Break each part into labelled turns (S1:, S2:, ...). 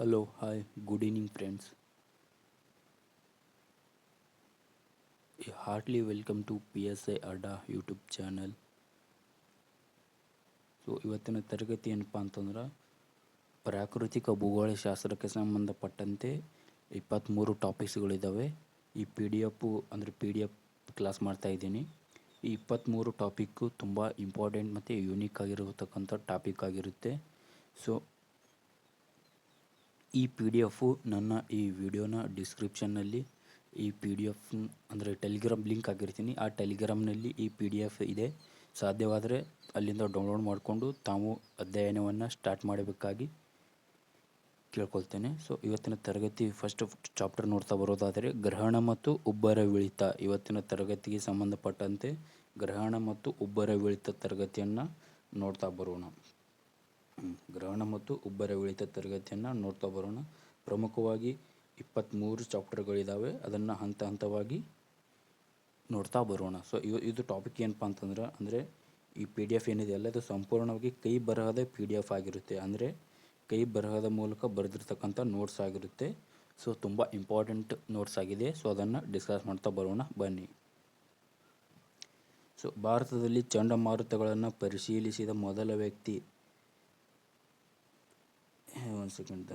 S1: Hello, good evening friends heartly welcome to P S I Adda YouTube channel so ಇವತ್ತಿನ ತರಗತಿ ಏನಪ್ಪ ಅಂತಂದ್ರೆ ಪ್ರಾಕೃತಿಕ ಭೂಗೋಳಶಾಸ್ತ್ರಕ್ಕೆ ಸಂಬಂಧಪಟ್ಟಂತೆ ಇಪ್ಪತ್ತ್ಮೂರು ಟಾಪಿಕ್ಸ್ಗಳಿದ್ದಾವೆ ಈ ಪಿ ಡಿ ಎಫು ಅಂದರೆ ಪಿ ಡಿ ಎಫ್ ಕ್ಲಾಸ್ ಮಾಡ್ತಾಯಿದ್ದೀನಿ ಈ ಇಪ್ಪತ್ತ್ಮೂರು ಟಾಪಿಕ್ಕು ತುಂಬ ಇಂಪಾರ್ಟೆಂಟ್ ಮತ್ತು ಯೂನಿಕ್ ಆಗಿರತಕ್ಕಂಥ ಟಾಪಿಕ್ ಆಗಿರುತ್ತೆ. ಸೊ ಈ ಪಿ ಡಿ ಎಫು ನನ್ನ ಈ ವಿಡಿಯೋನ ಡಿಸ್ಕ್ರಿಪ್ಷನ್ನಲ್ಲಿ ಈ ಪಿ ಡಿ ಎಫ್ ಅಂದರೆ ಟೆಲಿಗ್ರಾಮ್ ಲಿಂಕ್ ಹಾಕಿರ್ತೀನಿ. ಆ ಟೆಲಿಗ್ರಾಮ್ನಲ್ಲಿ ಈ ಪಿ ಡಿ ಎಫ್ ಇದೆ. ಸಾಧ್ಯವಾದರೆ ಅಲ್ಲಿಂದ ಡೌನ್ಲೋಡ್ ಮಾಡಿಕೊಂಡು ತಾವು ಅಧ್ಯಯನವನ್ನು ಸ್ಟಾರ್ಟ್ ಮಾಡಬೇಕಾಗಿ ಕೇಳ್ಕೊಳ್ತೇನೆ. ಸೊ ಇವತ್ತಿನ ತರಗತಿ ಫಸ್ಟ್ ಚಾಪ್ಟರ್ ನೋಡ್ತಾ ಬರೋದಾದರೆ ಗ್ರಹಣ ಮತ್ತು ಉಬ್ಬರವಿಳಿತ ಇವತ್ತಿನ ತರಗತಿಗೆ ಸಂಬಂಧಪಟ್ಟಂತೆ ಗ್ರಹಣ ಮತ್ತು ಉಬ್ಬರವಿಳಿತ ತರಗತಿಯನ್ನು ನೋಡ್ತಾ ಬರೋಣ. ಗ್ರಹಣ ಮತ್ತು ಉಬ್ಬರ ಉಬ್ಬರವಿಳಿತ ತರಗತಿಯನ್ನು ನೋಡ್ತಾ ಬರೋಣ. ಪ್ರಮುಖವಾಗಿ ಇಪ್ಪತ್ತ್ಮೂರು ಚಾಪ್ಟರ್ಗಳಿದ್ದಾವೆ ಅದನ್ನು ಹಂತ ಹಂತವಾಗಿ ನೋಡ್ತಾ ಬರೋಣ. ಸೊ ಇವ, ಇದು ಟಾಪಿಕ್ ಏನಪ್ಪ ಅಂತಂದ್ರೆ, ಅಂದರೆ ಈ ಪಿ ಡಿ ಎಫ್ ಏನಿದೆ ಅಲ್ಲ ಇದು ಸಂಪೂರ್ಣವಾಗಿ ಕೈ ಬರಹದ ಪಿ ಡಿ ಎಫ್ ಆಗಿರುತ್ತೆ. ಅಂದರೆ ಕೈ ಬರಹದ ಮೂಲಕ ಬರೆದಿರ್ತಕ್ಕಂಥ ನೋಟ್ಸ್ ಆಗಿರುತ್ತೆ. ಸೊ ತುಂಬ ಇಂಪಾರ್ಟೆಂಟ್ ನೋಟ್ಸ್ ಆಗಿದೆ. ಸೊ ಅದನ್ನು ಡಿಸ್ಕಸ್ ಮಾಡ್ತಾ ಬರೋಣ. ಬನ್ನಿ. ಸೊ ಭಾರತದಲ್ಲಿ ಚಂಡಮಾರುತಗಳನ್ನು ಪರಿಶೀಲಿಸಿದ ಮೊದಲ ವ್ಯಕ್ತಿ ಒಂದು ಸೆಕೆಂಡ್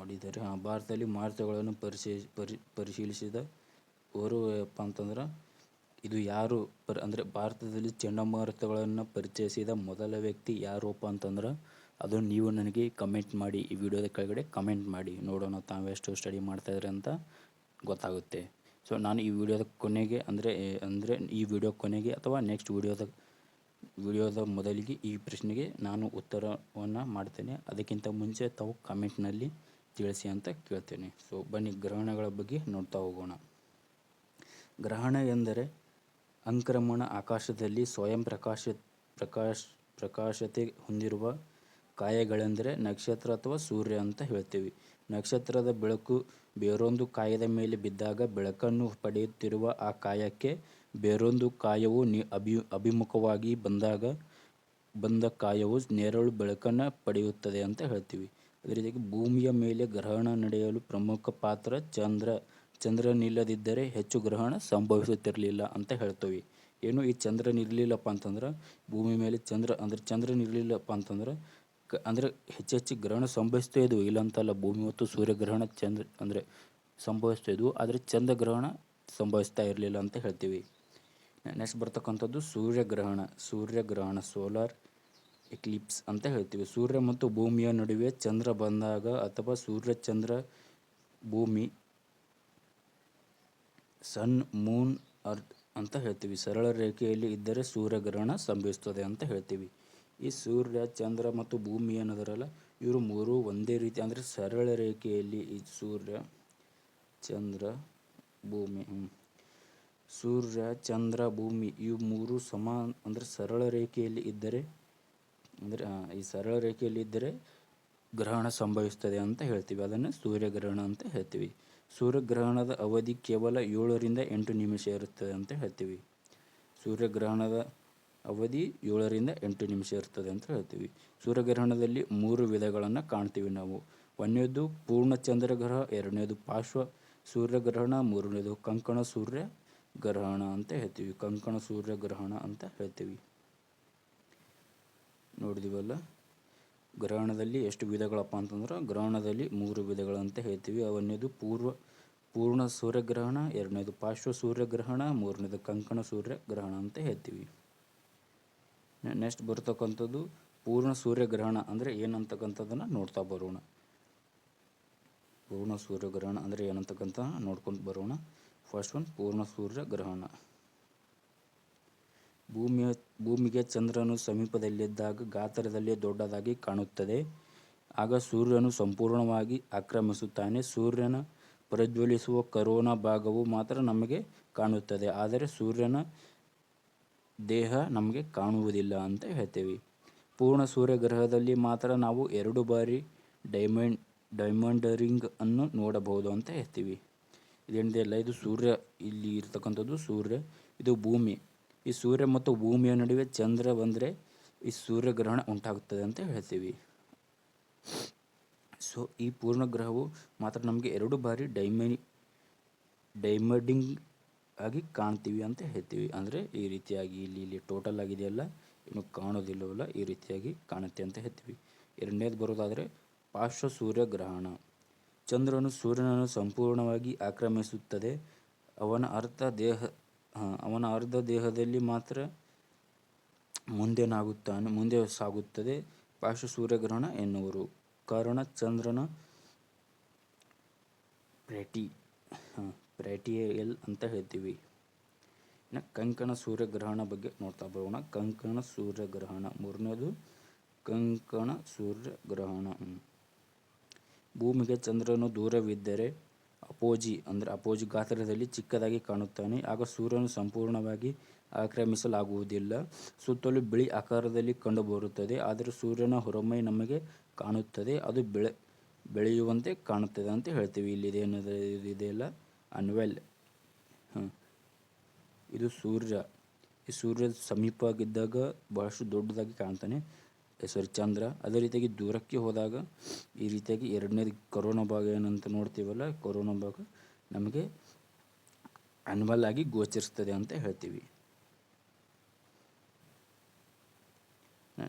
S1: ಮಾಡಿದ್ದಾರೆ ಆ ಭಾರತದಲ್ಲಿ ಮಾರುತಗಳನ್ನು ಪರಿಶೀ, ಪರಿ, ಪರಿಶೀಲಿಸಿದ ಅವರು ಏನಪ್ಪ ಅಂತಂದ್ರೆ ಇದು ಯಾರು ಪರ್, ಅಂದರೆ ಭಾರತದಲ್ಲಿ ಚಂಡಮಾರುತಗಳನ್ನು ಪರಿಚಯಿಸಿದ ಮೊದಲ ವ್ಯಕ್ತಿ ಯಾರಪ್ಪ ಅಂತಂದ್ರೆ, ಅದು ನೀವು ನನಗೆ ಕಮೆಂಟ್ ಮಾಡಿ, ಈ ವಿಡಿಯೋದ ಕೆಳಗಡೆ ಕಮೆಂಟ್ ಮಾಡಿ. ನೋಡೋಣ ತಾವೆಷ್ಟು ಸ್ಟಡಿ ಮಾಡ್ತಾಯಿದ್ರಿ ಅಂತ ಗೊತ್ತಾಗುತ್ತೆ. ಸೊ ನಾನು ಈ ವಿಡಿಯೋದ ಕೊನೆಗೆ, ಅಂದರೆ ಅಂದರೆ ಈ ವಿಡಿಯೋ ಕೊನೆಗೆ ಅಥವಾ ನೆಕ್ಸ್ಟ್ ವಿಡಿಯೋದ ವಿಡಿಯೋದ ಮೊದಲಿಗೆ ಈ ಪ್ರಶ್ನೆಗೆ ನಾನು ಉತ್ತರವನ್ನು ಮಾಡ್ತೇನೆ. ಅದಕ್ಕಿಂತ ಮುಂಚೆ ತಾವು ಕಮೆಂಟ್ನಲ್ಲಿ ತಿಳಿಸಿ ಅಂತ ಕೇಳ್ತೇನೆ. ಸೊ ಬನ್ನಿ, ಗ್ರಹಣಗಳ ಬಗ್ಗೆ ನೋಡ್ತಾ ಹೋಗೋಣ. ಗ್ರಹಣ ಎಂದರೆ ಅಂಕ್ರಮಣ ಆಕಾಶದಲ್ಲಿ ಸ್ವಯಂ ಪ್ರಕಾಶ, ಪ್ರಕಾಶ್, ಪ್ರಕಾಶತೆ ಹೊಂದಿರುವ ಕಾಯಗಳೆಂದರೆ ನಕ್ಷತ್ರ ಅಥವಾ ಸೂರ್ಯ ಅಂತ ಹೇಳ್ತೀವಿ. ನಕ್ಷತ್ರದ ಬೆಳಕು ಬೇರೊಂದು ಕಾಯದ ಮೇಲೆ ಬಿದ್ದಾಗ ಬೆಳಕನ್ನು ಪಡೆಯುತ್ತಿರುವ ಆ ಕಾಯಕ್ಕೆ ಬೇರೊಂದು ಕಾಯವು ಅಭಿಮುಖವಾಗಿ ಬಂದಾಗ, ಬಂದ ಕಾಯವು ನೇರಳು ಬೆಳಕನ್ನು ಪಡೆಯುತ್ತದೆ ಅಂತ ಹೇಳ್ತೀವಿ. ಅದೇ ರೀತಿಯಾಗಿ ಭೂಮಿಯ ಮೇಲೆ ಗ್ರಹಣ ನಡೆಯಲು ಪ್ರಮುಖ ಪಾತ್ರ ಚಂದ್ರ, ಚಂದ್ರನಿಲ್ಲದಿದ್ದರೆ ಹೆಚ್ಚು ಗ್ರಹಣ ಸಂಭವಿಸುತ್ತಿರಲಿಲ್ಲ ಅಂತ ಹೇಳ್ತೀವಿ. ಏನು ಈ ಚಂದ್ರನಿರಲಿಲ್ಲಪ್ಪ ಅಂತಂದ್ರೆ, ಭೂಮಿ ಮೇಲೆ ಚಂದ್ರ, ಅಂದರೆ ಚಂದ್ರನಿರಲಿಲ್ಲಪ್ಪ ಅಂತಂದ್ರೆ, ಕ, ಅಂದರೆ ಹೆಚ್ಚೆಚ್ಚು ಗ್ರಹಣ ಸಂಭವಿಸ್ತಾ ಇದ್ವು. ಇಲ್ಲಂತಲ್ಲ, ಭೂಮಿ ಮತ್ತು ಸೂರ್ಯಗ್ರಹಣ ಚಂದ್ರ, ಅಂದರೆ ಸಂಭವಿಸ್ತಾ ಇದ್ವು. ಆದರೆ ಚಂದ್ರಗ್ರಹಣ ಸಂಭವಿಸ್ತಾ ಇರಲಿಲ್ಲ ಅಂತ ಹೇಳ್ತೀವಿ. ನೆಕ್ಸ್ಟ್ ಬರ್ತಕ್ಕಂಥದ್ದು ಸೂರ್ಯಗ್ರಹಣ ಸೂರ್ಯಗ್ರಹಣ ಸೋಲಾರ್ ಎಕ್ಲಿಪ್ಸ್ ಅಂತ ಹೇಳ್ತೀವಿ. ಸೂರ್ಯ ಮತ್ತು ಭೂಮಿಯ ನಡುವೆ ಚಂದ್ರ ಬಂದಾಗ ಅಥವಾ ಸೂರ್ಯ ಚಂದ್ರ ಭೂಮಿ ಸನ್ ಮೂನ್ ಅರ್ತ್ ಅಂತ ಹೇಳ್ತೀವಿ. ಸರಳ ರೇಖೆಯಲ್ಲಿ ಇದ್ದರೆ ಸೂರ್ಯಗ್ರಹಣ ಸಂಭವಿಸ್ತದೆ ಅಂತ ಹೇಳ್ತೀವಿ. ಈ ಸೂರ್ಯ, ಚಂದ್ರ ಮತ್ತು ಭೂಮಿ ಅನ್ನೋದರಲ್ಲ, ಇವರು ಮೂರು ಒಂದೇ ರೀತಿ ಅಂದರೆ ಸರಳ ರೇಖೆಯಲ್ಲಿ ಈ ಸೂರ್ಯ, ಚಂದ್ರ, ಭೂಮಿ. ಸೂರ್ಯ, ಚಂದ್ರ, ಭೂಮಿ ಇವು ಮೂರು ಸಮ ಅಂದರೆ ಸರಳ ರೇಖೆಯಲ್ಲಿ ಇದ್ದರೆ, ಅಂದರೆ ಈ ಸರಳ ರೇಖೆಯಲ್ಲಿ ಇದ್ದರೆ ಗ್ರಹಣ ಸಂಭವಿಸ್ತದೆ ಅಂತ ಹೇಳ್ತೀವಿ. ಅದನ್ನು ಸೂರ್ಯಗ್ರಹಣ ಅಂತ ಹೇಳ್ತೀವಿ. ಸೂರ್ಯಗ್ರಹಣದ ಅವಧಿ ಕೇವಲ ಏಳರಿಂದ ಎಂಟು ನಿಮಿಷ ಇರುತ್ತದೆ ಅಂತ ಹೇಳ್ತೀವಿ. ಸೂರ್ಯಗ್ರಹಣದ ಅವಧಿ ಏಳರಿಂದ ಎಂಟು ನಿಮಿಷ ಇರ್ತದೆ ಅಂತ ಹೇಳ್ತೀವಿ. ಸೂರ್ಯಗ್ರಹಣದಲ್ಲಿ ಮೂರು ವಿಧಗಳನ್ನು ಕಾಣ್ತೀವಿ ನಾವು. ಒಂದನೇದು ಪೂರ್ಣ ಚಂದ್ರಗ್ರಹ ಎರಡನೇದು ಪಾರ್ಶ್ವ ಸೂರ್ಯಗ್ರಹಣ, ಮೂರನೇದು ಕಂಕಣ ಸೂರ್ಯ ಗ್ರಹಣ ಅಂತ ಹೇಳ್ತೀವಿ, ಕಂಕಣ ಸೂರ್ಯಗ್ರಹಣ ಅಂತ ಹೇಳ್ತೀವಿ. ನೋಡಿದಿವಲ್ಲ? ಗ್ರಹಣದಲ್ಲಿ ಎಷ್ಟು ವಿಧಗಳಪ್ಪ ಅಂತಂದ್ರೆ, ಗ್ರಹಣದಲ್ಲಿ ಮೂರು ವಿಧಗಳು ಅಂತ ಹೇಳ್ತೀವಿ. ಅವನ್ನೇದು ಪೂರ್ವ, ಪೂರ್ಣ ಸೂರ್ಯಗ್ರಹಣ ಎರಡನೇದು ಪಾರ್ಶ್ವ ಸೂರ್ಯಗ್ರಹಣ ಮೂರನೇದು ಕಂಕಣ ಸೂರ್ಯ ಗ್ರಹಣ ಅಂತ ಹೇಳ್ತೀವಿ. ನೆಕ್ಸ್ಟ್ ಬರ್ತಕ್ಕಂಥದ್ದು ಪೂರ್ಣ ಸೂರ್ಯಗ್ರಹಣ ಅಂದರೆ ಏನಂತಕ್ಕಂಥದ್ದನ್ನು ನೋಡ್ತಾ ಬರೋಣ. ಪೂರ್ಣ ಸೂರ್ಯಗ್ರಹಣ ಅಂದರೆ ಏನಂತಕ್ಕಂಥ ನೋಡ್ಕೊಂಡು ಬರೋಣ. ಫಸ್ಟ್ ಒನ್ ಪೂರ್ಣ ಸೂರ್ಯ ಗ್ರಹಣ. ಭೂಮಿಯ, ಭೂಮಿಗೆ ಚಂದ್ರನು ಸಮೀಪದಲ್ಲಿದ್ದಾಗ ಗಾತ್ರದಲ್ಲಿ ದೊಡ್ಡದಾಗಿ ಕಾಣುತ್ತದೆ. ಆಗ ಸೂರ್ಯನು ಸಂಪೂರ್ಣವಾಗಿ ಆಕ್ರಮಿಸುತ್ತಾನೆ. ಸೂರ್ಯನ ಪ್ರಜ್ವಲಿಸುವ ಕರೋನಾ ಭಾಗವು ಮಾತ್ರ ನಮಗೆ ಕಾಣುತ್ತದೆ. ಆದರೆ ಸೂರ್ಯನ ದೇಹ ನಮಗೆ ಕಾಣುವುದಿಲ್ಲ ಅಂತ ಹೇಳ್ತೇವೆ. ಪೂರ್ಣ ಸೂರ್ಯಗ್ರಹದಲ್ಲಿ ಮಾತ್ರ ನಾವು ಎರಡು ಬಾರಿ ಡೈಮಂಡ್, ಡೈಮಂಡರಿಂಗ್ ಅನ್ನು ನೋಡಬಹುದು ಅಂತ ಹೇಳ್ತೀವಿ. ಇದೇನಿದೆಯಲ್ಲ ಇದು ಸೂರ್ಯ ಇಲ್ಲಿ ಇರ್ತಕ್ಕಂಥದ್ದು ಸೂರ್ಯ, ಇದು ಭೂಮಿ. ಈ ಸೂರ್ಯ ಮತ್ತು ಭೂಮಿಯ ನಡುವೆ ಚಂದ್ರ ಬಂದರೆ ಈ ಸೂರ್ಯಗ್ರಹಣ ಉಂಟಾಗುತ್ತದೆ ಅಂತ ಹೇಳ್ತೀವಿ. ಸೊ ಈ ಪೂರ್ಣ ಗ್ರಹವು ಮಾತ್ರ ನಮಗೆ ಎರಡು ಬಾರಿ ಡೈಮೈ, ಡೈಮಂಡಿಂಗ್ ಆಗಿ ಕಾಣ್ತೀವಿ ಅಂತ ಹೇಳ್ತೀವಿ. ಅಂದರೆ ಈ ರೀತಿಯಾಗಿ ಇಲ್ಲಿ ಇಲ್ಲಿ ಟೋಟಲ್ ಆಗಿದೆಯಲ್ಲ, ಇನ್ನು ಕಾಣೋದಿಲ್ಲವಲ್ಲ, ಈ ರೀತಿಯಾಗಿ ಕಾಣುತ್ತೆ ಅಂತ ಹೇಳ್ತೀವಿ. ಎರಡನೇದು ಬರೋದಾದರೆ ಪಾರ್ಶ್ವ ಸೂರ್ಯಗ್ರಹಣ ಚಂದ್ರನು ಸೂರ್ಯನನ್ನು ಸಂಪೂರ್ಣವಾಗಿ ಆಕ್ರಮಿಸುತ್ತದೆ. ಅವನ ಅರ್ಧ ದೇಹ ಅವನ ಅರ್ಧ ದೇಹದಲ್ಲಿ ಮಾತ್ರ ಮುಂದೆನಾಗುತ್ತಾನೆ, ಮುಂದೆ ಸಾಗುತ್ತದೆ. ಪಾರ್ಶ್ವ ಸೂರ್ಯಗ್ರಹಣ ಎನ್ನುವರು. ಕಾರಣ, ಚಂದ್ರನ ಪ್ರೆಟಿ ಪ್ರೆಟಿಯಲ್ ಅಂತ ಹೇಳ್ತೀವಿ. ಇನ್ನು ಕಂಕಣ ಸೂರ್ಯಗ್ರಹಣ ಬಗ್ಗೆ ನೋಡ್ತಾ ಬರೋಣ. ಕಂಕಣ ಸೂರ್ಯಗ್ರಹಣ ಮೂರನೇದು, ಕಂಕಣ ಸೂರ್ಯಗ್ರಹಣ. ಭೂಮಿಗೆ ಚಂದ್ರನು ದೂರವಿದ್ದರೆ ಅಪೋಜಿ, ಅಂದರೆ ಅಪೋಜಿ ಗಾತ್ರದಲ್ಲಿ ಚಿಕ್ಕದಾಗಿ ಕಾಣುತ್ತಾನೆ. ಆಗ ಸೂರ್ಯನು ಸಂಪೂರ್ಣವಾಗಿ ಆಕ್ರಮಿಸಲಾಗುವುದಿಲ್ಲ. ಸುತ್ತಲೂ ಬಿಳಿ ಆಕಾರದಲ್ಲಿ ಕಂಡುಬರುತ್ತದೆ. ಆದರೆ ಸೂರ್ಯನ ಹೊರಮೈ ನಮಗೆ ಕಾಣುತ್ತದೆ. ಅದು ಬೆಳೆ, ಬೆಳೆಯುವಂತೆ ಕಾಣುತ್ತದೆ ಅಂತ ಹೇಳ್ತೀವಿ. ಇಲ್ಲಿ ಇದೇನಿದೆ ಇದು ಇದೆಯಲ್ಲ ಅನ್ವೆಲ್. ಹಾಂ. ಇದು ಸೂರ್ಯ. ಈ ಸೂರ್ಯ ಸಮೀಪವಾಗಿದ್ದಾಗ ಬಹಳಷ್ಟು ದೊಡ್ಡದಾಗಿ ಕಾಣ್ತಾನೆ. ಸಾರಿ, ಚಂದ್ರ, ಅದೇ ರೀತಿಯಾಗಿ ದೂರಕ್ಕೆ ಹೋದಾಗ ಈ ರೀತಿಯಾಗಿ ಎರಡನೇದು ಕೊರೋನಾ ಭಾಗ ಏನಂತ ನೋಡ್ತೀವಲ್ಲ, ಕೊರೋನಾ ಭಾಗ ನಮಗೆ ಅನ್ವಲ್ ಆಗಿ ಗೋಚರಿಸ್ತದೆ ಅಂತ ಹೇಳ್ತೀವಿ.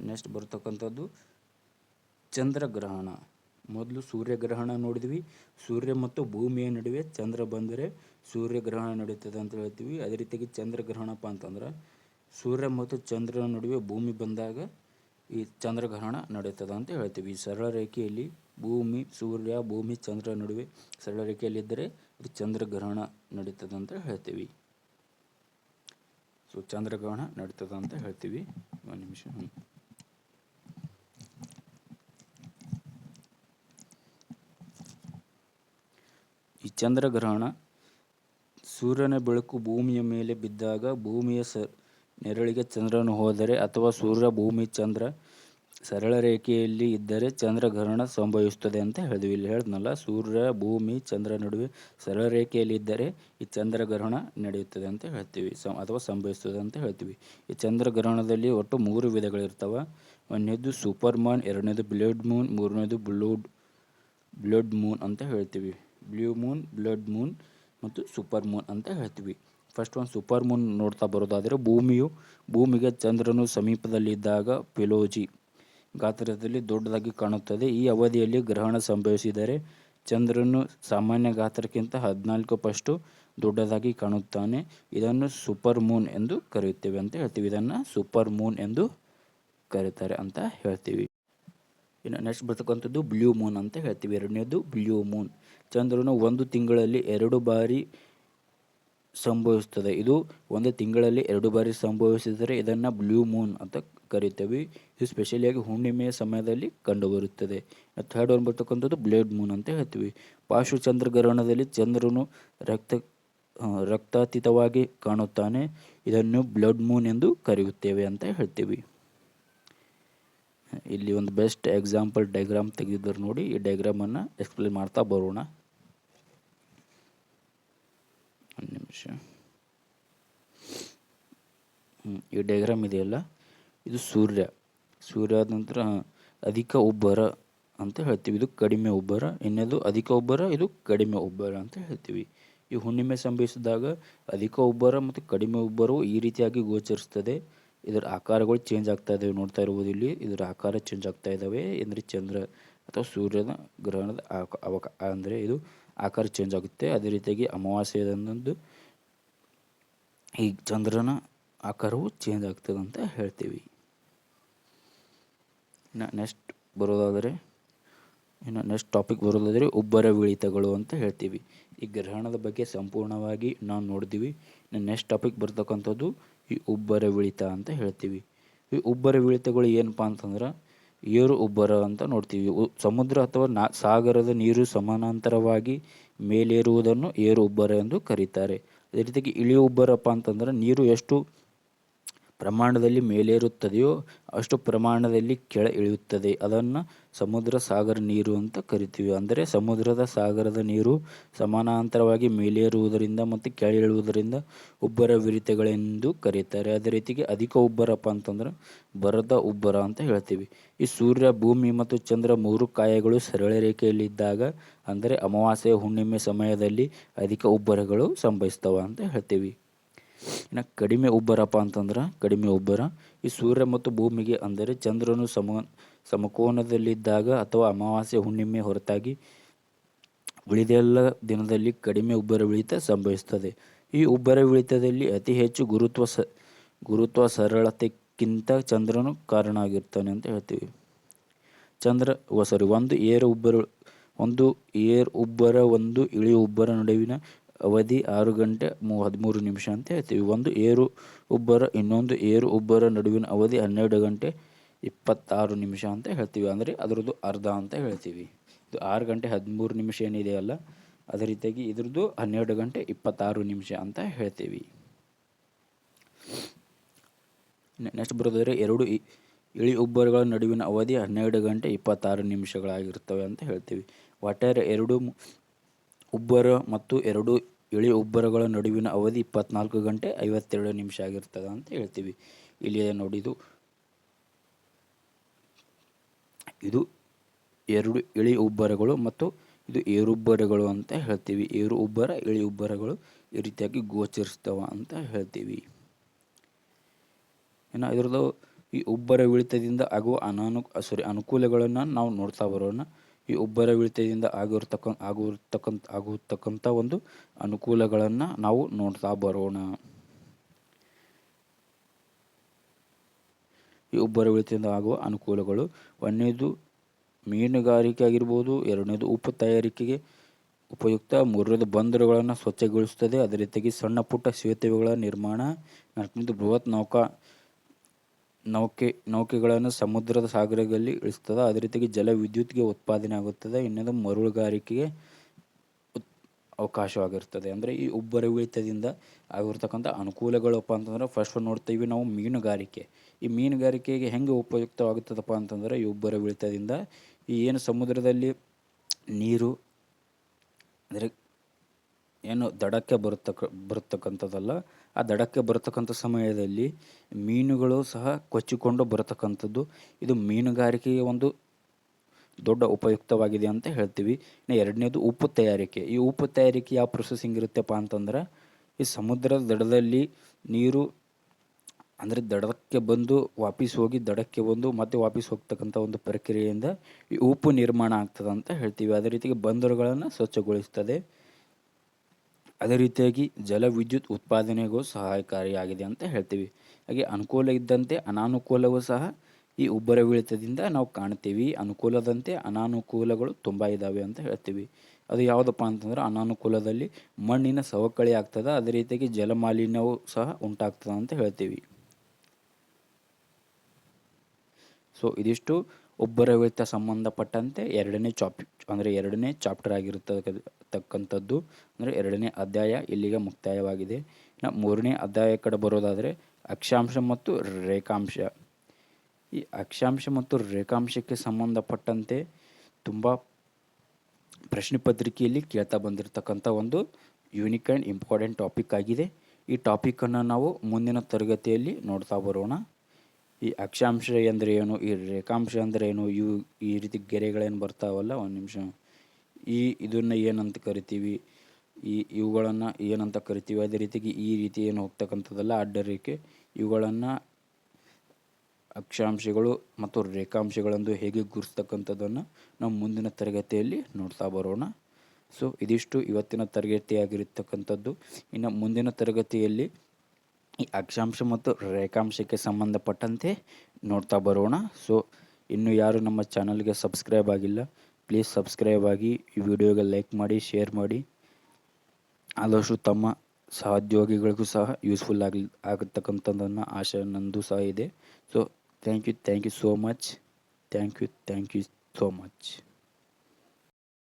S1: ನೆಕ್ಸ್ಟ್ ಬರ್ತಕ್ಕಂಥದ್ದು ಚಂದ್ರಗ್ರಹಣ ಮೊದಲು ಸೂರ್ಯಗ್ರಹಣ ನೋಡಿದ್ವಿ. ಸೂರ್ಯ ಮತ್ತು ಭೂಮಿಯ ನಡುವೆ ಚಂದ್ರ ಬಂದರೆ ಸೂರ್ಯಗ್ರಹಣ ನಡೀತದೆ ಅಂತ ಹೇಳ್ತೀವಿ. ಅದೇ ರೀತಿಯಾಗಿ ಚಂದ್ರಗ್ರಹಣಪ್ಪ ಅಂತಂದ್ರೆ ಸೂರ್ಯ ಮತ್ತು ಚಂದ್ರನ ನಡುವೆ ಭೂಮಿ ಬಂದಾಗ ಈ ಚಂದ್ರಗ್ರಹಣ ನಡೆಯುತ್ತದೆ ಅಂತ ಹೇಳ್ತೀವಿ. ಈ ಸರಳ ರೇಖೆಯಲ್ಲಿ ಭೂಮಿ, ಸೂರ್ಯ, ಭೂಮಿ, ಚಂದ್ರ ನಡುವೆ ಸರಳ ರೇಖೆಯಲ್ಲಿದ್ದರೆ ಇದು ಚಂದ್ರಗ್ರಹಣ ನಡೀತದೆ ಅಂತ ಹೇಳ್ತೀವಿ. ಸೊ ಚಂದ್ರಗ್ರಹಣ ನಡೀತದೆ ಅಂತ ಹೇಳ್ತೀವಿ. ಒಂದು ನಿಮಿಷ. ಈ ಚಂದ್ರಗ್ರಹಣ ಸೂರ್ಯನ ಬೆಳಕು ಭೂಮಿಯ ಮೇಲೆ ಬಿದ್ದಾಗ ಭೂಮಿಯ ಸ ನೆರಳಿಗೆ ಚಂದ್ರನು ಹೋದರೆ ಅಥವಾ ಸೂರ್ಯ ಭೂಮಿ ಚಂದ್ರ ಸರಳ ರೇಖೆಯಲ್ಲಿ ಇದ್ದರೆ ಚಂದ್ರಗ್ರಹಣ ಸಂಭವಿಸುತ್ತದೆ ಅಂತ ಹೇಳಿದ್ವಿ. ಇಲ್ಲಿ ಹೇಳಿದ್ನಲ್ಲ, ಸೂರ್ಯ ಭೂಮಿ ಚಂದ್ರ ನಡುವೆ ಸರಳ ರೇಖೆಯಲ್ಲಿ ಇದ್ದರೆ ಈ ಚಂದ್ರಗ್ರಹಣ ನಡೆಯುತ್ತದೆ ಅಂತ ಹೇಳ್ತೀವಿ. ಸಂ, ಅಥವಾ ಸಂಭವಿಸ್ತದೆ ಅಂತ ಹೇಳ್ತೀವಿ. ಈ ಚಂದ್ರಗ್ರಹಣದಲ್ಲಿ ಒಟ್ಟು ಮೂರು ವಿಧಗಳಿರ್ತವೆ. ಒಂದನೇದು ಸೂಪರ್ ಮೂನ್, ಎರಡನೇದು ಬ್ಲಡ್ ಮೂನ್, ಮೂರನೇದು ಬ್ಲೂಡ್, ಬ್ಲಡ್ ಮೂನ್ ಅಂತ ಹೇಳ್ತೀವಿ. ಬ್ಲೂ ಮೂನ್, ಬ್ಲಡ್ ಮೂನ್ ಮತ್ತು ಸೂಪರ್ ಮೂನ್ ಅಂತ ಹೇಳ್ತೀವಿ. ಫಸ್ಟ್ ಒಂದು ಸೂಪರ್ ಮೂನ್ ನೋಡ್ತಾ ಬರೋದಾದರೆ ಭೂಮಿಯು, ಭೂಮಿಗೆ ಚಂದ್ರನು ಸಮೀಪದಲ್ಲಿದ್ದಾಗ ಪೆಲೋಜಿ ಗಾತ್ರದಲ್ಲಿ ದೊಡ್ಡದಾಗಿ ಕಾಣುತ್ತದೆ. ಈ ಅವಧಿಯಲ್ಲಿ ಗ್ರಹಣ ಸಂಭವಿಸಿದರೆ ಚಂದ್ರನು ಸಾಮಾನ್ಯ ಗಾತ್ರಕ್ಕಿಂತ ಹದಿನಾಲ್ಕು ಪಷ್ಟು ದೊಡ್ಡದಾಗಿ ಕಾಣುತ್ತಾನೆ. ಇದನ್ನು ಸೂಪರ್ ಮೂನ್ ಎಂದು ಕರೆಯುತ್ತೇವೆ ಅಂತ ಹೇಳ್ತೀವಿ. ಇದನ್ನು ಸೂಪರ್ ಮೂನ್ ಎಂದು ಕರೀತಾರೆ ಅಂತ ಹೇಳ್ತೀವಿ. ಇನ್ನು ನೆಕ್ಸ್ಟ್ ಬರ್ತಕ್ಕಂಥದ್ದು ಬ್ಲೂ ಮೂನ್ ಅಂತ ಹೇಳ್ತೀವಿ. ಎರಡನೇದು ಬ್ಲೂ ಮೂನ್ ಚಂದ್ರನು ಒಂದು ತಿಂಗಳಲ್ಲಿ ಎರಡು ಬಾರಿ ಸಂಭವಿಸುತ್ತದೆ. ಇದು ಒಂದು ತಿಂಗಳಲ್ಲಿ ಎರಡು ಬಾರಿ ಸಂಭವಿಸಿದರೆ ಇದನ್ನು ಬ್ಲೂ ಮೂನ್ ಅಂತ ಕರಿತೇವೆ. ಇದು ಸ್ಪೆಷಲಿಯಾಗಿ ಹುಣ್ಣಿಮೆಯ ಸಮಯದಲ್ಲಿ ಕಂಡುಬರುತ್ತದೆ. ಥರ್ಡ್ ಒನ್ ಬರ್ತಕ್ಕಂಥದ್ದು ಬ್ಲೇಡ್ ಮೂನ್ ಅಂತ ಹೇಳ್ತೀವಿ. ಪಾರ್ಶ್ವ ಚಂದ್ರಗ್ರಹಣದಲ್ಲಿ ಚಂದ್ರನು ರಕ್ತ ರಕ್ತಾತೀತವಾಗಿ ಕಾಣುತ್ತಾನೆ. ಇದನ್ನು ಬ್ಲಡ್ ಮೂನ್ ಎಂದು ಕರೆಯುತ್ತೇವೆ ಅಂತ ಹೇಳ್ತೀವಿ. ಇಲ್ಲಿ ಒಂದು ಬೆಸ್ಟ್ ಎಕ್ಸಾಂಪಲ್ ಡೈಗ್ರಾಮ್ ತೆಗೆದಿದ್ದಾರೆ ನೋಡಿ. ಈ ಡೈಗ್ರಾಮನ್ನು ಎಕ್ಸ್ಪ್ಲೇನ್ ಮಾಡ್ತಾ ಬರೋಣ. ಒಂದು ನಿಮಿಷ. ಈ ಡಯಾಗ್ರಾಮ್ ಇದೆಯಲ್ಲ? ಇದು ಸೂರ್ಯ. ಸೂರ್ಯ ಆದ ನಂತರ ಅಧಿಕ ಉಬ್ಬರ ಅಂತ ಹೇಳ್ತೀವಿ. ಇದು ಕಡಿಮೆ ಉಬ್ಬರ. ಇನ್ನದು ಅಧಿಕ ಉಬ್ಬರ, ಇದು ಕಡಿಮೆ ಉಬ್ಬರ ಅಂತ ಹೇಳ್ತೀವಿ. ಈ ಹುಣ್ಣಿಮೆ ಸಂಭವಿಸಿದಾಗ ಅಧಿಕ ಉಬ್ಬರ ಮತ್ತು ಕಡಿಮೆ ಉಬ್ಬರವು ಈ ರೀತಿಯಾಗಿ ಗೋಚರಿಸ್ತದೆ ಇದರ ಆಕಾರಗಳು ಚೇಂಜ್ ಆಗ್ತಾ ಇದ್ದಾವೆ. ನೋಡ್ತಾ ಇರ್ಬೋದು ಇಲ್ಲಿ. ಇದರ ಆಕಾರ ಚೇಂಜ್ ಆಗ್ತಾ ಇದ್ದಾವೆ. ಅಂದರೆ ಚಂದ್ರ ಅಥವಾ ಸೂರ್ಯನ ಗ್ರಹಣದ ಅಂದರೆ ಇದು ಆಕಾರ ಚೇಂಜ್ ಆಗುತ್ತೆ. ಅದೇ ರೀತಿಯಾಗಿ ಅಮಾವಾಸ್ಯೆದಂದು ಈ ಚಂದ್ರನ ಆಕಾರವು ಚೇಂಜ್ ಆಗ್ತದೆ ಅಂತ ಹೇಳ್ತೀವಿ. ಇನ್ನು ನೆಕ್ಸ್ಟ್ ಬರೋದಾದರೆ, ಇನ್ನು ನೆಕ್ಸ್ಟ್ ಟಾಪಿಕ್ ಬರೋದಾದರೆ ಉಬ್ಬರ ವಿಳಿತಗಳು ಅಂತ ಹೇಳ್ತೀವಿ. ಈ ಗ್ರಹಣದ ಬಗ್ಗೆ ಸಂಪೂರ್ಣವಾಗಿ ನಾವು ನೋಡಿದ್ದೀವಿ ಇನ್ನು ನೆಕ್ಸ್ಟ್ ಟಾಪಿಕ್ ಬರ್ತಕ್ಕಂಥದ್ದು ಈ ಉಬ್ಬರ ವಿಳಿತ ಅಂತ ಹೇಳ್ತೀವಿ. ಈ ಉಬ್ಬರ ವಿಳಿತಗಳು ಏನಪ್ಪ ಅಂತಂದ್ರೆ ಏರು ಉಬ್ಬರ ಅಂತ ನೋಡ್ತೀವಿ. ಸಮುದ್ರ ಅಥವಾ ನಾ, ಸಾಗರದ ನೀರು ಸಮಾನಾಂತರವಾಗಿ ಮೇಲೇರುವುದನ್ನು ಏರು ಉಬ್ಬರ ಎಂದು ಕರೀತಾರೆ. ಅದೇ ರೀತಿಯಾಗಿ ಇಳಿ ಉಬ್ಬರಪ್ಪ ಅಂತಂದ್ರೆ ನೀರು ಎಷ್ಟು ಪ್ರಮಾಣದಲ್ಲಿ ಮೇಲೇರುತ್ತದೆಯೋ ಅಷ್ಟು ಪ್ರಮಾಣದಲ್ಲಿ ಕೆಳ ಇಳಿಯುತ್ತದೆ. ಅದನ್ನು ಸಮುದ್ರ ಸಾಗರ ನೀರು ಅಂತ ಕರಿತೀವಿ. ಅಂದರೆ ಸಮುದ್ರದ ಸಾಗರದ ನೀರು ಸಮಾನಾಂತರವಾಗಿ ಮೇಲೇರುವುದರಿಂದ ಮತ್ತು ಕೆಳಗಿಳುವುದರಿಂದ ಉಬ್ಬರವಿಳಿತಗಳೆಂದು ಕರೀತಾರೆ. ಅದೇ ರೀತಿಗೆ ಅಧಿಕ ಉಬ್ಬರಪ್ಪ ಅಂತಂದ್ರೆ ಬರದ ಉಬ್ಬರ ಅಂತ ಹೇಳ್ತೀವಿ. ಈ ಸೂರ್ಯ, ಭೂಮಿ ಮತ್ತು ಚಂದ್ರ ಮೂರು ಕಾಯಗಳು ಸರಳ ರೇಖೆಯಲ್ಲಿದ್ದಾಗ, ಅಂದರೆ ಅಮಾವಾಸ್ಯೆ ಹುಣ್ಣಿಮೆ ಸಮಯದಲ್ಲಿ ಅಧಿಕ ಉಬ್ಬರಗಳು ಸಂಭವಿಸ್ತವ ಅಂತ ಹೇಳ್ತೀವಿ. ಇನ್ನು ಕಡಿಮೆ ಉಬ್ಬರಪ್ಪ ಅಂತಂದ್ರೆ ಕಡಿಮೆ ಉಬ್ಬರ. ಈ ಸೂರ್ಯ ಮತ್ತು ಭೂಮಿಗೆ ಅಂದರೆ ಚಂದ್ರನು ಸಮ, ಸಮಕೋನದಲ್ಲಿದ್ದಾಗ ಅಥವಾ ಅಮಾವಾಸ್ಯೆ ಹುಣ್ಣಿಮೆ ಹೊರತಾಗಿ ಉಳಿದೆಲ್ಲ ದಿನದಲ್ಲಿ ಕಡಿಮೆ ಉಬ್ಬರವಿಳಿತ ಸಂಭವಿಸುತ್ತದೆ ಈ ಉಬ್ಬರವಿಳಿತದಲ್ಲಿ ಅತಿ ಹೆಚ್ಚು ಗುರುತ್ವ ಸ, ಗುರುತ್ವ ಸರಳತೆಕ್ಕಿಂತ ಚಂದ್ರನು ಕಾರಣ ಆಗಿರ್ತಾನೆ ಅಂತ ಹೇಳ್ತೀವಿ. ಚಂದ್ರ ಸಾರಿ ಒಂದು ಏರು ಉಬ್ಬರ, ಒಂದು ಏರ್ ಉಬ್ಬರ, ಒಂದು ಇಳಿ ಉಬ್ಬರ ನಡುವಿನ ಅವಧಿ ಆರು ಗಂಟೆ ಮೂ ಹದಿಮೂರು ನಿಮಿಷ ಅಂತ ಹೇಳ್ತೀವಿ. ಒಂದು ಏರು ಉಬ್ಬರ, ಇನ್ನೊಂದು ಏರು ಉಬ್ಬರ ನಡುವಿನ ಅವಧಿ ಹನ್ನೆರಡು ಗಂಟೆ ಇಪ್ಪತ್ತಾರು ನಿಮಿಷ ಅಂತ ಹೇಳ್ತೀವಿ. ಅಂದರೆ ಅದರದ್ದು ಅರ್ಧ ಅಂತ ಹೇಳ್ತೀವಿ. ಇದು ಆರು ಗಂಟೆ ಹದಿಮೂರು ನಿಮಿಷ ಏನಿದೆಯಲ್ಲ ಅದೇ ರೀತಿಯಾಗಿ ಇದ್ರದ್ದು ಹನ್ನೆರಡು ಗಂಟೆ ಇಪ್ಪತ್ತಾರು ನಿಮಿಷ ಅಂತ ಹೇಳ್ತೀವಿ. ನೆಕ್ಸ್ಟ್ ಬರೋದಾದರೆ ಎರಡು ಇಳಿ ಉಬ್ಬರಗಳ ನಡುವಿನ ಅವಧಿ ಹನ್ನೆರಡು ಗಂಟೆ ಇಪ್ಪತ್ತಾರು ನಿಮಿಷಗಳಾಗಿರ್ತವೆ ಅಂತ ಹೇಳ್ತೀವಿ. ಒಟ್ಟಾರೆ ಎರಡು ಉಬ್ಬರ ಮತ್ತು ಎರಡು ಇಳಿ ಉಬ್ಬರಗಳ ನಡುವಿನ ಅವಧಿ ಇಪ್ಪತ್ನಾಲ್ಕು ಗಂಟೆ ಐವತ್ತೆರಡು ನಿಮಿಷ ಆಗಿರ್ತದೆ ಅಂತ ಹೇಳ್ತೀವಿ. ಇಲ್ಲಿ ನೋಡಿ ಇದು ಇದು ಎರಡು ಇಳಿ ಉಬ್ಬರಗಳು ಮತ್ತು ಇದು ಏರುಬ್ಬರಗಳು ಅಂತ ಹೇಳ್ತೀವಿ. ಏರು ಉಬ್ಬರ ಇಳಿ ಉಬ್ಬರಗಳು ಈ ರೀತಿಯಾಗಿ ಗೋಚರಿಸ್ತವ ಅಂತ ಹೇಳ್ತೀವಿ. ಇನ್ನು ಇದರದ್ದು ಈ ಉಬ್ಬರ ಇಳಿತದಿಂದ ಆಗುವ ಅನಾನು ಸಾರಿ ಅನುಕೂಲಗಳನ್ನು ನಾವು ನೋಡ್ತಾ ಬರೋಣ. ಈ ಉಬ್ಬರವಿಳಿತದಿಂದ ಆಗಿರ್ತಕ್ಕ ಆಗಿರ್ತಕ್ಕಂಥ ಆಗಿರ್ತಕ್ಕಂಥ ಒಂದು ಅನುಕೂಲಗಳನ್ನು ನಾವು ನೋಡ್ತಾ ಬರೋಣ. ಈ ಉಬ್ಬರವಿಳಿತದಿಂದ ಆಗುವ ಅನುಕೂಲಗಳು, ಒಂದನೇದು ಮೀನುಗಾರಿಕೆ ಆಗಿರ್ಬೋದು ಎರಡನೇದು ಉಪ್ಪು ತಯಾರಿಕೆಗೆ ಉಪಯುಕ್ತ, ಮೂರನೇದು ಬಂದರುಗಳನ್ನು ಸ್ವಚ್ಛಗೊಳಿಸುತ್ತದೆ, ಅದೇ ರೀತಿಯಾಗಿ ಸಣ್ಣ ಪುಟ್ಟ ಸೇತುವೆಗಳ ನಿರ್ಮಾಣ, ನಾಲ್ಕನೇದು ಬೃಹತ್ ನೌಕಾ ನೌಕೆ, ನೌಕೆಗಳನ್ನು ಸಮುದ್ರದ ಸಾಗರದಲ್ಲಿ ಇಳಿಸ್ತದೆ. ಅದೇ ರೀತಿಯಾಗಿ ಜಲ ವಿದ್ಯುತ್ಗೆ ಉತ್ಪಾದನೆ ಆಗುತ್ತದೆ. ಇನ್ನೊಂದು ಮರಳುಗಾರಿಕೆಗೆ ಅವಕಾಶವಾಗಿರ್ತದೆ. ಅಂದರೆ ಈ ಉಬ್ಬರವಿಳಿತದಿಂದ ಆಗಿರ್ತಕ್ಕಂಥ ಅನುಕೂಲಗಳಪ್ಪ ಅಂತಂದ್ರೆ ಫಸ್ಟ್ ನೋಡ್ತೀವಿ ನಾವು ಮೀನುಗಾರಿಕೆ. ಈ ಮೀನುಗಾರಿಕೆಗೆ ಹೆಂಗೆ ಉಪಯುಕ್ತವಾಗುತ್ತದಪ್ಪ ಅಂತಂದರೆ, ಈ ಉಬ್ಬರವಿಳಿತದಿಂದ ಈ ಏನು ಸಮುದ್ರದಲ್ಲಿ ನೀರು, ಅಂದರೆ ಏನು ದಡಕ್ಕೆ ಬರತಕ್ಕ ಬರತಕ್ಕಂಥದ್ದಲ್ಲ ಆ ದಡಕ್ಕೆ ಬರತಕ್ಕಂಥ ಸಮಯದಲ್ಲಿ ಮೀನುಗಳು ಸಹ ಕೊಚ್ಚಿಕೊಂಡು ಬರತಕ್ಕಂಥದ್ದು. ಇದು ಮೀನುಗಾರಿಕೆಗೆ ಒಂದು ದೊಡ್ಡ ಉಪಯುಕ್ತವಾಗಿದೆ ಅಂತ ಹೇಳ್ತೀವಿ. ಇನ್ನು ಎರಡನೇದು ಉಪ್ಪು ತಯಾರಿಕೆ. ಈ ಉಪ್ಪು ತಯಾರಿಕೆ ಯಾವ ಪ್ರೊಸೆಸಿಂಗ್ ಇರುತ್ತಪ್ಪ ಅಂತಂದ್ರೆ, ಈ ಸಮುದ್ರದ ದಡದಲ್ಲಿ ನೀರು ಅಂದರೆ ದಡಕ್ಕೆ ಬಂದು ವಾಪಸ್ ಹೋಗಿ ದಡಕ್ಕೆ ಬಂದು ಮತ್ತೆ ವಾಪಸ್ ಹೋಗ್ತಕ್ಕಂಥ ಒಂದು ಪ್ರಕ್ರಿಯೆಯಿಂದ ಈ ಉಪ್ಪು ನಿರ್ಮಾಣ ಆಗ್ತದೆ ಅಂತ ಹೇಳ್ತೀವಿ. ಅದೇ ರೀತಿಗೆ ಬಂದರುಗಳನ್ನು ಸ್ವಚ್ಛಗೊಳಿಸ್ತದೆ. ಅದೇ ರೀತಿಯಾಗಿ ಜಲ ವಿದ್ಯುತ್ ಉತ್ಪಾದನೆಗೂ ಸಹಾಯಕಾರಿಯಾಗಿದೆ ಅಂತ ಹೇಳ್ತೀವಿ. ಹಾಗೆ ಅನುಕೂಲ ಇದ್ದಂತೆ ಅನಾನುಕೂಲವೂ ಸಹ ಈ ಉಬ್ಬರವಿಳಿತದಿಂದ ನಾವು ಕಾಣ್ತೀವಿ. ಅನುಕೂಲದಂತೆ ಅನಾನುಕೂಲಗಳು ತುಂಬ ಇದ್ದಾವೆ ಅಂತ ಹೇಳ್ತೀವಿ. ಅದು ಯಾವುದಪ್ಪ ಅಂತಂದ್ರೆ ಅನಾನುಕೂಲದಲ್ಲಿ ಮಣ್ಣಿನ ಸವಕಳಿ ಆಗ್ತದೆ, ಅದೇ ರೀತಿಯಾಗಿ ಜಲಮಾಲಿನ್ಯವೂ ಸಹ ಉಂಟಾಗ್ತದೆ ಅಂತ ಹೇಳ್ತೀವಿ. ಸೊ ಇದಿಷ್ಟು. ಒಬ್ಬರವಿಳಿತ ಸಂಬಂಧಪಟ್ಟಂತೆ ಎರಡನೇ ಚಾಪ್, ಅಂದರೆ ಎರಡನೇ ಚಾಪ್ಟರ್ ಆಗಿರತಕ್ಕಂಥದ್ದು, ಅಂದರೆ ಎರಡನೇ ಅಧ್ಯಾಯ ಇಲ್ಲಿಗೆ ಮುಕ್ತಾಯವಾಗಿದೆ. ಇನ್ನು ಮೂರನೇ ಅಧ್ಯಾಯ ಕಡೆ ಬರೋದಾದರೆ ಅಕ್ಷಾಂಶ ಮತ್ತು ರೇಖಾಂಶ. ಈ ಅಕ್ಷಾಂಶ ಮತ್ತು ರೇಖಾಂಶಕ್ಕೆ ಸಂಬಂಧಪಟ್ಟಂತೆ ತುಂಬ ಪ್ರಶ್ನೆ ಪತ್ರಿಕೆಯಲ್ಲಿ ಕೇಳ್ತಾ ಬಂದಿರತಕ್ಕಂಥ ಒಂದು ಯೂನಿಕ್ ಆ್ಯಂಡ್ ಇಂಪಾರ್ಟೆಂಟ್ ಟಾಪಿಕ್ ಆಗಿದೆ. ಈ ಟಾಪಿಕನ್ನು ನಾವು ಮುಂದಿನ ತರಗತಿಯಲ್ಲಿ ನೋಡ್ತಾ ಬರೋಣ. ಈ ಅಕ್ಷಾಂಶ ಅಂದರೆ ಏನು, ಈ ರೇಖಾಂಶ ಅಂದರೆ ಏನು ಇವು ಈ ರೀತಿ ಗೆರೆಗಳೇನು ಬರ್ತಾವಲ್ಲ, ಒಂದು ನಿಮಿಷ. ಈ ಇದನ್ನು ಏನಂತ ಕರಿತೀವಿ? ಈ ಇವುಗಳನ್ನು ಏನಂತ ಕರಿತೀವಿ? ಅದೇ ರೀತಿಗೆ ಈ ರೀತಿ ಏನು ಹೋಗ್ತಕ್ಕಂಥದ್ದಲ್ಲ, ಅಡ್ಡ ರೇಖೆ. ಇವುಗಳನ್ನು ಅಕ್ಷಾಂಶಗಳು ಮತ್ತು ರೇಖಾಂಶಗಳೆಂದು ಹೇಗೆ ಗುರುಸ್ತಕ್ಕಂಥದ್ದನ್ನು ನಾವು ಮುಂದಿನ ತರಗತಿಯಲ್ಲಿ ನೋಡ್ತಾ ಬರೋಣ. ಸೊ ಇದಿಷ್ಟು ಇವತ್ತಿನ ತರಗತಿಯಾಗಿರತಕ್ಕಂಥದ್ದು. ಇನ್ನು ಮುಂದಿನ ತರಗತಿಯಲ್ಲಿ ಈ ಅಕ್ಷಾಂಶ ಮತ್ತು ರೇಖಾಂಶಕ್ಕೆ ಸಂಬಂಧಪಟ್ಟಂತೆ ನೋಡ್ತಾ ಬರೋಣ. ಸೊ ಇನ್ನು ಯಾರು ನಮ್ಮ ಚಾನಲ್ಗೆ ಸಬ್ಸ್ಕ್ರೈಬ್ ಆಗಿಲ್ಲ ಪ್ಲೀಸ್ ಸಬ್ಸ್ಕ್ರೈಬ್ ಆಗಿ ಈ ವಿಡಿಯೋಗೆ ಲೈಕ್ ಮಾಡಿ ಶೇರ್ ಮಾಡಿ. ಆದಷ್ಟು ತಮ್ಮ ಸಹೋದ್ಯೋಗಿಗಳಿಗೂ ಸಹ ಯೂಸ್ಫುಲ್ ಆಗಲಿ ಆಗತಕ್ಕಂಥದ್ದನ್ನು ಆಶಯ ನಂದು ಸಹ ಇದೆ. So thank you thank you so much thank you thank you so much